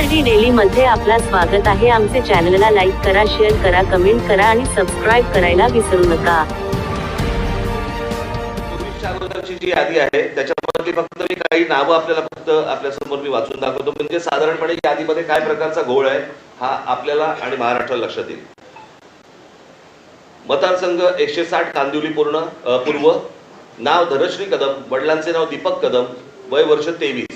D daily मध्ये आपला स्वागत आहे. आमचे चॅनलला लाईक करा शेअर करा कमेंट करा आणि सबस्क्राईब करायला विसरू नका. जी यादी आहे त्याच्यामधली फक्त मी काही नावं आपल्याला फक्त आपल्यासमोर मी वाचून दाखवतो. म्हणजे साधारणपणे यादीमध्ये काय प्रकारचा घोळ आहे हा आपल्याला आणि महाराष्ट्राला लक्षात येईल. मतदारसंघ एकशे साठ कांदिवली पूर्ण पूर्व. नाव धनश्री कदम वडिलांचे नाव दीपक कदम वय वर्ष तेवीस.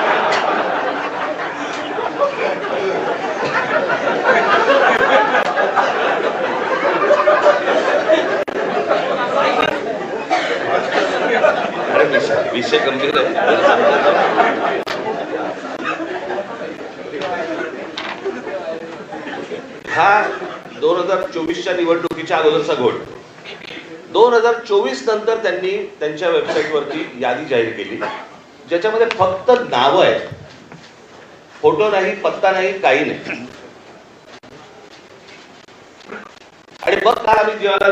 विषय गंभीर आहे. हा दोन हजार चोवीसच्या निवडणुकीच्या अगोदरचा घोट दोन हजार चोवीस नंतर त्यांनी त्यांच्या वेबसाईटवरती यादी जाहीर केली. ज्याच्यामध्ये फक्त नावं आहेत. फोटो नाही पत्ता नाही काही नाही. आणि मग काल आम्ही जेव्हा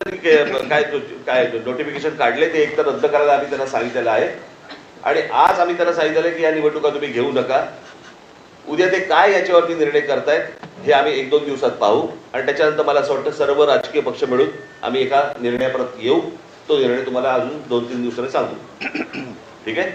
काय काय नोटिफिकेशन काढले ते एक तर रद्द करायला आम्ही त्यांना सांगितलेलं आहे. आणि आज आम्ही त्यांना सांगितलेलं आहे की या निवडणुका तुम्ही घेऊ नका. उद्या ते काय याच्यावरती निर्णय करतायत हे आम्ही एक दोन दिवसात पाहू. आणि त्याच्यानंतर मला असं वाटतं सर्व राजकीय पक्ष मिळून आम्ही एका निर्णयापर्यंत येऊ. तो निर्णय तुम्हाला अजून दोन तीन दिवसांनी सांगू. ठीक आहे?